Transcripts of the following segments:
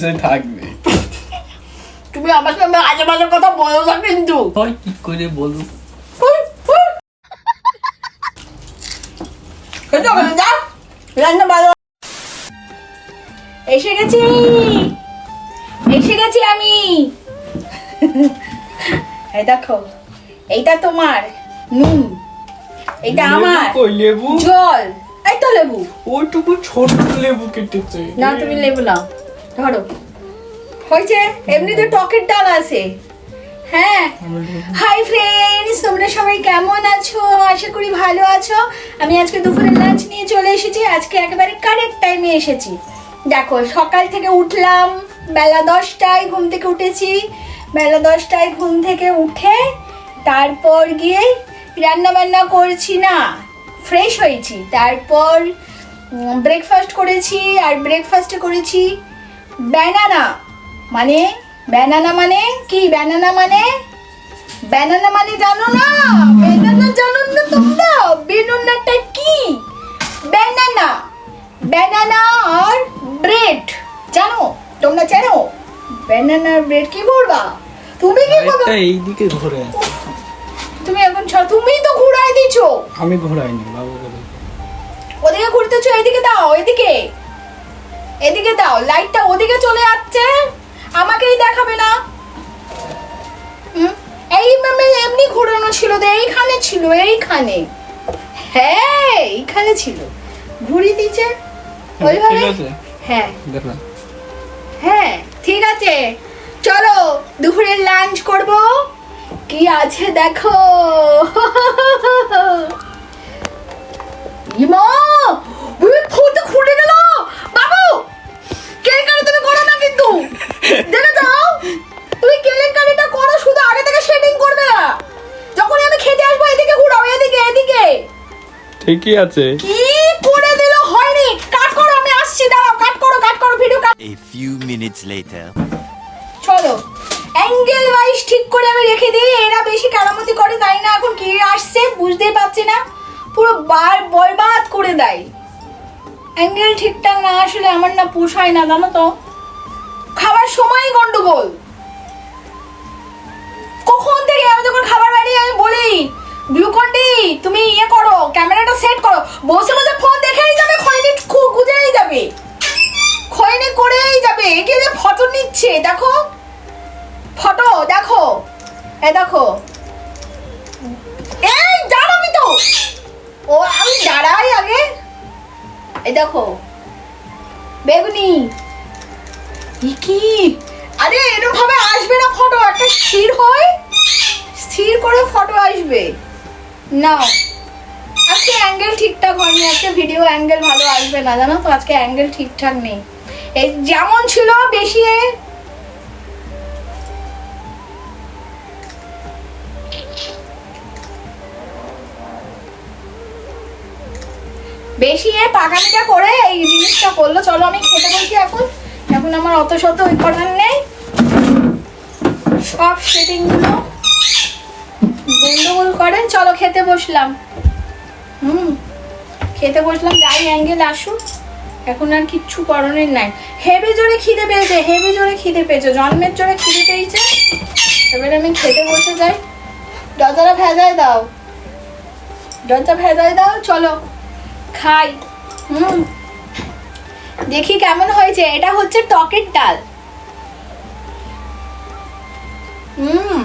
সে থাকবে। তুমি আমার সঙ্গে আজে বাজে কথা বলো না কিন্তু। হয় কি করে বলব। রান্না ভালো। এসে গেছি। এসে গেছি আমি। এই দেখো এইটা তোমার নুন এইটা আমার জল। লেবু? ওইটুকু ছোট লেবু কেটেছে। না তুমি লেবু নাও। ধরো। হয়েছে? এমনিতে টকের ডাল আছে। হ্যাঁ। হাই ফ্রেন্ডস তোমরা সবাই কেমন আছো? আশা করি ভালো আছো। আমি আজকে দুপুরের লাঞ্চ নিয়ে চলে এসেছি। আজকে একেবারে কারেক্ট টাইমে এসেছি। দেখো সকাল থেকে উঠলাম। বেলা দশটায় ঘুম থেকে উঠেছি। বেলা দশটায় ঘুম থেকে উঠে তারপর গিয়ে রান্না বান্না করছি না। ফ্রেশ হয়েছি। তারপর ব্রেকফাস্ট করেছি আর ব্রেকফাস্টে করেছি ব্যানানা মানে ব্যানানা মানে কি? ব্যানানা মানে? ব্যানানা মানে জানো না? ব্যানানা জানো না তোমরা? বেনুনাটা কি? ব্যানানা ব্যানানা আর ব্রেড জানো? তোমরা জানো? ব্যানানা ব্রেড কি করবা তুমি কি করবা এইদিকে ঘুরে তুমি এখন ছ- তুমিই তো ঘুরাই দিছো? আমি ঘোরাইনি বাবু করে ওদিকে ঘুরতেছো এদিকে দাও এদিকে। এদিকে দাও লাইটটা ওদিকে চলে যাচ্ছে। আমাকেই দেখাবে না। এই এমনি ঘোরানো ছিল তো এইখানে ছিল এইখানে। হ্যাঁ এইখানে ছিল। ঘুরি দিচ্ছে ওইভাবে? হ্যাঁ। দেখলাম। হ্যাঁ ঠিক আছে। চলো দুপুরের লাঞ্চ করব। কি আছে দেখো? ইমা ওই ফোনটা খুলে গেল। বাবু কেলেঙ্কারি তুমি করো না কিন্তু। দেখে দাও তুমি কেলেঙ্কারিটা করো শুধু আগে থেকে সেটিং করবে। না যখন আমি খেতে আসব এদিকে ঘুরাও এদিকে এদিকে। ঠিকই আছে। কি করে দিল হয়নি? কাট করো আমি আসছি দাঁড়াও কাট করো কাট করো video cut A few minutes later. চলো অ্যাঙ্গেল ওয়াইজ ঠিক করে আমি রেখে দিই এরা বেশি কারামতি করে তাই না? এখন কি আসছে বুঝতেই পারছি না। পুরো বার বরবাদ করে দেয়। অ্যাঙ্গেল ঠিকঠাক না আসলে আমার না পোষায় না, জানো তো? খাবার সময়ই গন্ডগোল। কখন থেকে আমি যখন খাবার বাড়ি আমি বলি গ্লুকন্ডি তুমি ইয়ে করো, ক্যামেরাটা সেট করো। বসে বসে ফোন দেখেই যাবে খয়নি খু- গুজেই যাবে। খয়নি করেই যাবে, একে যে ফটো নিচ্ছে, দেখো দেখো। বেগুনি। কি? আরে এরকম ভাবে আসবে না ফটো একটা স্থির হয়, স্থির করে ফটো আসবে। না আজকে অ্যাঙ্গেল ঠিকঠাক হয়নি, আজকে ভিডিও অ্যাঙ্গেল ভালো আসবে না। জানো তো, আজকে অ্যাঙ্গেল ঠিকঠাক নেই। এই যেমন ছিল, বেশি বেশি এ পাকানিটা করে এই জিনিসটা করল। চলো আমি খেতে বলছি এখন। এখন আমার অত শত করার নেই। সব সেটিংগুলো গন্ডগোল করে। চলো খেতে বসলাম। হুম, খেতে বসলাম, যাই অ্যাঙ্গেল আসুক। এখন আর কিচ্ছু করণের নাই। হেভি জোরে খিদে পেয়েছে হেভি জোরে খিদে পেয়েছে, জন্মের জোরে খিদে পেয়েছে। এবারে আমি খেতে বসে যাই। দরজাটা ভেজায় দাও। দরজা ভেজায় দাও, চলো। খাই। হুম। দেখি কেমন হয়েছে। এটা হচ্ছে টকের ডাল। হুম।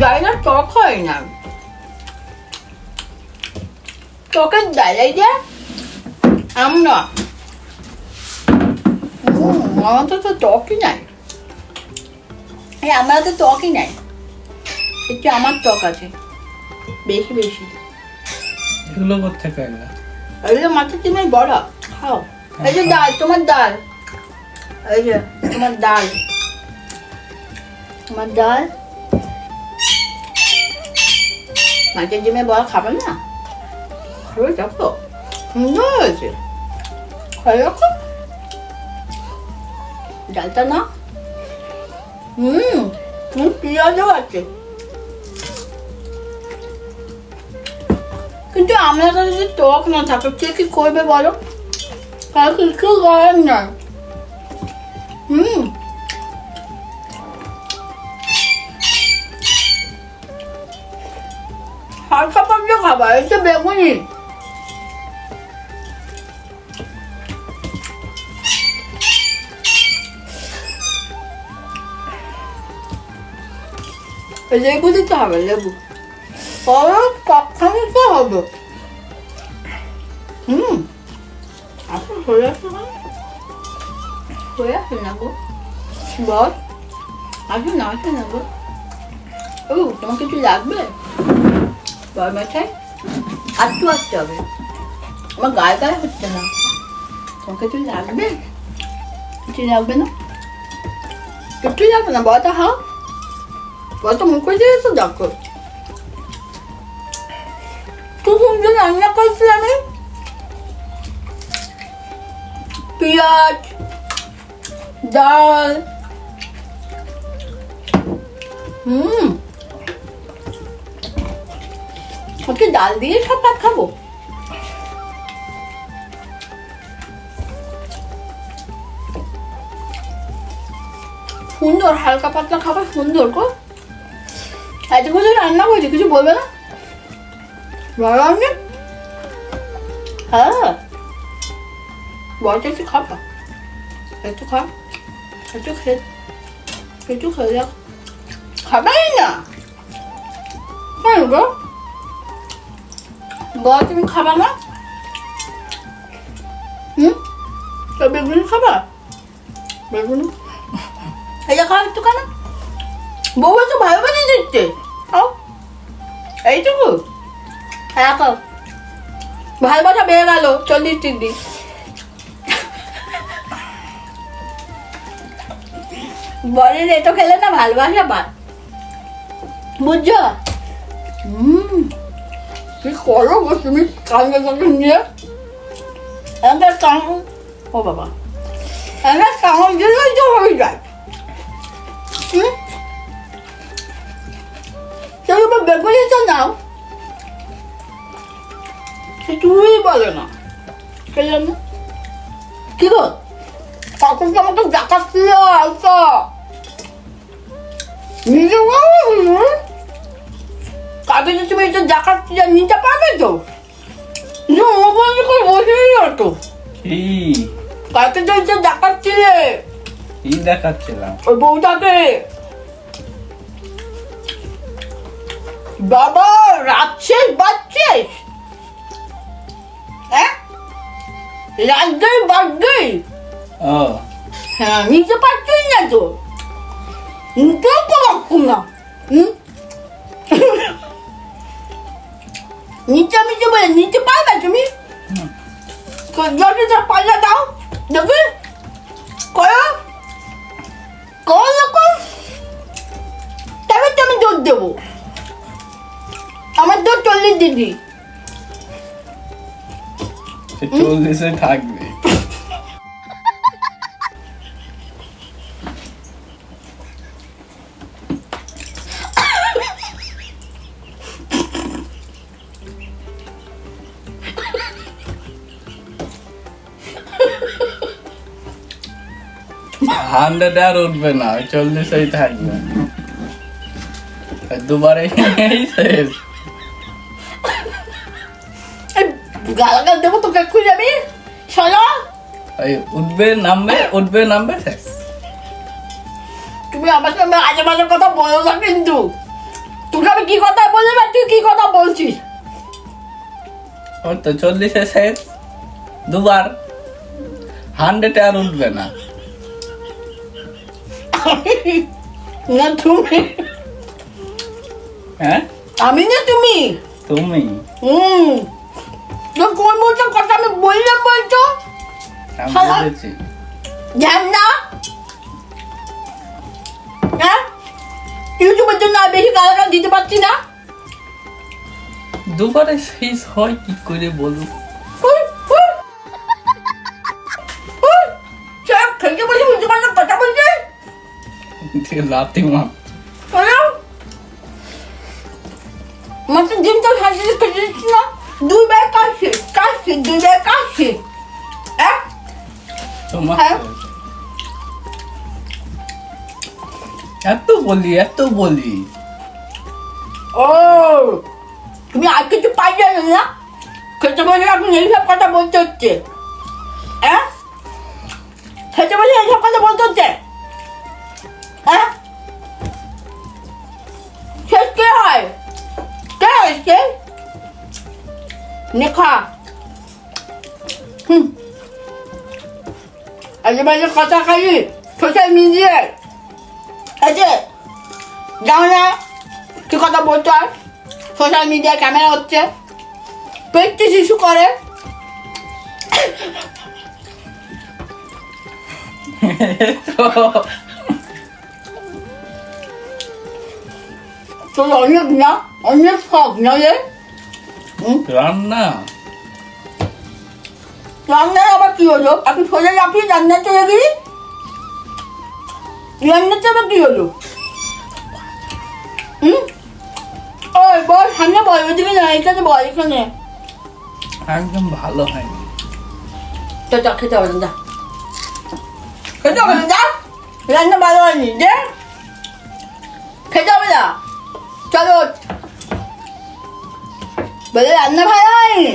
জানি না, টক হয় না। টকের ডাল, এই যে আমরা আমাদের তো টকই নাই। আমরা তো টকই নাই। একটু আমার টক আছে। বেশি বেশি। এগুলো কোথেকে এলো এগুলো মাছের ডিমের বড়া। খাও। এই যে ডাল তোমার ডাল। এই যে তোমার ডাল। তোমার ডাল। মাছের ডিমের বড়া খাবে না? খাবে দেখো। সুন্দর হয়েছে। খাই দেখো। ডালটা না হুম হুম পেঁয়াজও আছে। কিন্তু আমরা তো যদি টক না থাকে, কে কি করবে বলো? আর কিছু করার না। হুম। হালকা পাতলা খাবার তো বেগুনি। লেবু দিতে হবে, লেবু। তবে কখনো নিতে হবে। হুম। এখন হয়ে আসছে না হয়ে আসে না গো। বল। আসবে না আসবে না গো। ও তোমার কিছু লাগবে? বল মাথায়। আটটু আসতে হবে। আমার গায়ে গায়ে হচ্ছে না। তোমার কিছু লাগবে? কিছু লাগবে না? কিছু লাগবে না। বলটা হাও। কত মুখ করে দিয়েছ দেখো। তো সুন্দর রান্না করছি আমি পেঁয়াজ, ডাল। হুম। ওকে ডাল দিয়ে সব ভাত খাব। সুন্দর, হালকা পাতলা খাবার সুন্দর গো। এতগুলো রান্না করেছি, কিছু বলবে না? ভালো আপনি হ্যাঁ বলটা একটু খাবা একটু খা একটু খেয়ে একটু খেয়ে যাও খাবাই না কেন গো বল তুমি খাবা না হুম তো বেগুনি খাবা বেগুনি এই যে খাও একটু খানা বউ তো ভালো বানিয়ে দিচ্ছে খাও এইটুকু হ্যাঁ খাও ভালোবাসা বেড়ে গেল, চল্লিশ ডিগ্রি। বরের এটো খেলে না ভালোবাসা পায়। বুঝছ? হুম। কি করো গো তুমি? কাঙ্গে কাঙ্গে নিয়ে একটা কাং ও বাবা। একটা কাঙল দিলেই তো হয়ে যায়। কে জানো? কি গো? তখন তো আমাকে দেখাচ্ছিল আলতা। নিজে কাকে যে তুমি এটা দেখাচ্ছি নিতে পারবে তো। মোবাইল করে বসেই হতো কাকে যে এটা দেখাচ্ছিলে কি দেখাচ্ছিলাম? ওই বউটাকে। বাবা শেষ বাচ্চেস হ্যাঁ? বাদ গই ও। হ্যাঁ নিতে পারছিস না তো। নিতে তো পারছি না? নিচে নিচে বলে নিতে পারবে তুমি। যতটা পাল্লা দাও দেখি করো। করো তবে তো আমি দৌড় দেবো। আমার দৌড় চল্লিশ দিদি চল্লিশে থাকবে। হান্ড্রেড আর উঠবে না চল্লিশেই থাকবে। দুবারে শেষ। গালাগাল যাবি? ওই উঠবে নামবে উঠবে নামবে তুমি আমার সঙ্গে আজে বাজে কথা বলো না কিন্তু। তোকে আমি কি কথা আর তুই কি কথা বলছিস? তো চল্লিশে শেষ দুবার। হান্ড্রেডে আর উঠবে না। না তুমি। হ্যাঁ? আমি না তুমি? তুমি। হুম। কোন বলছো? কথা আমি বললাম বলছো? জান না। হ্যাঁ? ইউটিউবের জন্য আর বেশি গালাগাল দিতে পারছি না। দুবারে শেষ হয় কি করে মাত্র ডিমটা খেতে না। দুইবার কাশি কাশি দুইবার কাশি। হ্যাঁ। এত বলি এত বলি। ও তুমি আর কিছু পাই যাবে না? খেতে বলে এখন এইসব কথা বলতে হচ্ছে। হ্যাঁ? খেতে বলে এইসব কথা বলতে হচ্ছে? হ্যাঁ? শেষ কে হয়? কে হয় নেখা। হুম। কথা খালি সোশ্যাল মিডিয়ায় আছে না কি কথা আর? সোশ্যাল মিডিয়ায় ক্যামেরা হচ্ছে। পেটটি শিশু করে। তোর অনেক না অনেক শখ না রান্না। রান্নার আবার কি হলো? আপনি সোজা আপনি রান্না চলে গেলি? রান্নাতে আবার কি হলো? হুম? ওই বল সামনে বল ওইদিকে না এখানে বল এখানে। একদম ভালো হয়নি। তো যা খেতে হবে না খেতে হবে না রান্না ভালো হয়নি যে। খেতে হবে না। চলো। বলে রান্না ভালো হয়নি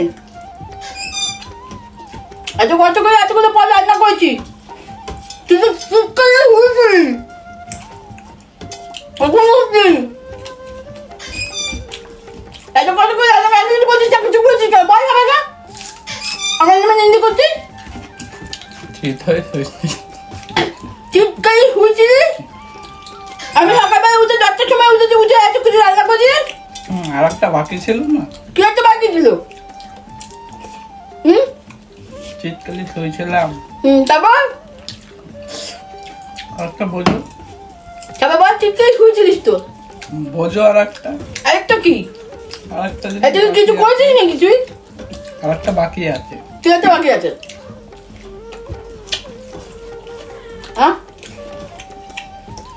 এত কষ্ট করে এতগুলো পর রান্না করেছি। তুই তো চুপ করে কখন উঠছি এত কষ্ট করে রান্না রান্না বলছিস চাকরি চুপ করছিস কেন? বল হবে না আমার নামে নিন্দে হয়ে হয়েছে। চিৎকারি শুয়েছিলি আমি সকালবেলা উঠে দশটার সময় উঠেছি উঠে এত কিছু রান্না করছিস? আর একটা বাকি ছিল না? কি একটা বাকি দিল? হুম? শীতকালে শুয়েছিলাম। হুম তারপর? আর একটা বোঝো। তারপর বল চিৎকারি শুয়েছিলিস তো। বোঝো আর একটা আরেকটা কি? আর একটা এত কিছু করেছিস নাকি তুই? আছে- আর একটা বাকি আছে। কি একটা বাকি আছে।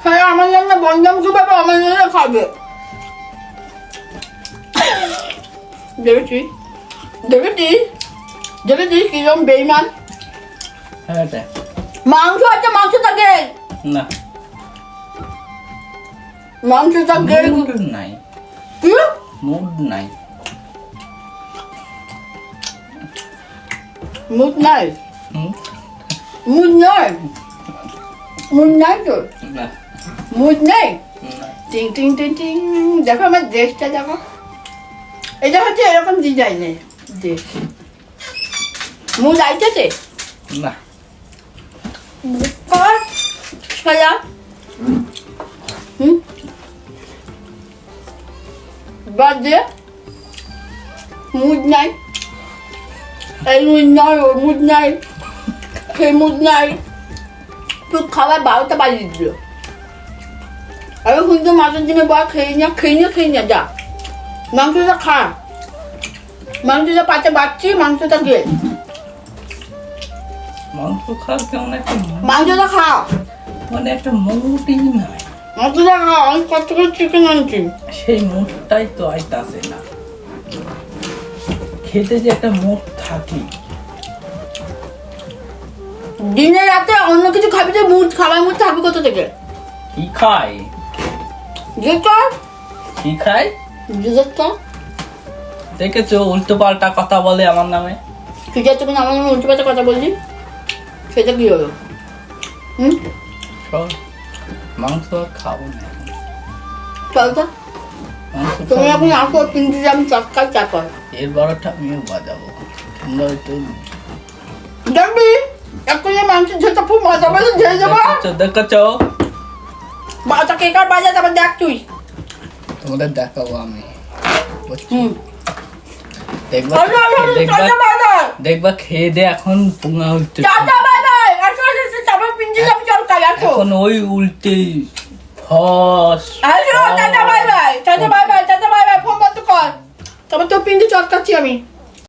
হ্যাঁ আমার রান্না বন্ধম কীভাবে আমার রান্না খাবে। দেখেছিস দেখেছিস দেখেছিস কিরম বেইমান হ্যাঁ মাংস আছে মাংস থাকে না মাংস থাকে নাই কি মুড নাই মুড নাই মুড নাই মুড নাই না মুড নেই। টিং টিং টিং টিং দেখো আমার ড্রেসটা দেখো এটা হচ্ছে এরকম ডিজাইনের ড্রেস মুড আইতেছে না। হুম? বাদ দে। মুড নাই। এই মুড নাই ওর মুড নাই। সেই মুড নাই। তুই খাবার বারোটা বাজিয়ে দিল। আমি কিন্তু মাছের দিনে বা খেয়ে না খেয়ে না খেয়ে না যা। মাংসটা খা। মাংসটা পাতে বাচ্ছি মাংসটা গিয়ে মাংস কেমন একটা মাংসটা মানে একটা মুডই নাই। মাংসটা খা আমি কত করে চিকেন আনছি। সেই মুডটাই তো আইতাছে না। খেতে যে একটা থাকি। দিনে রাতে অন্য কিছু খাবি তো মুড খাবার মুড থাকবে কোথা থেকে? কি খাই যে কি কর দেখেছ উল্টো পাল্টা কথা বলে আমার নামে? ঠিক আছে তুমি আমার নামে উল্টো পাল্টা কথা বলছি সেটা কি হলো? হুম? মাংস খাব না। এখন। চল তো তুমি এখন। আসো তিনটে আমি চটকার চাপার এর বারোটা আমিও বাজাবো। তোমরা একটু দেখবি এক্ষুনি মাংসের ঝোলটা খুব মজা মজা ঝেড়ে দেবো দেখেছ বাচ্চা কে কার বাজা তারপর দেখ তুই। তোমাদের দেখাবো আমি। দেখবা খেয়ে দে এখন পুঙা চটকাই, আসো। এখন ওই উল্টে ফস আসো, tata, bye bye. Tata, bye bye, tata, bye bye, phone বন্ধ কর। পিন্ডি চটকাচ্ছি আমি।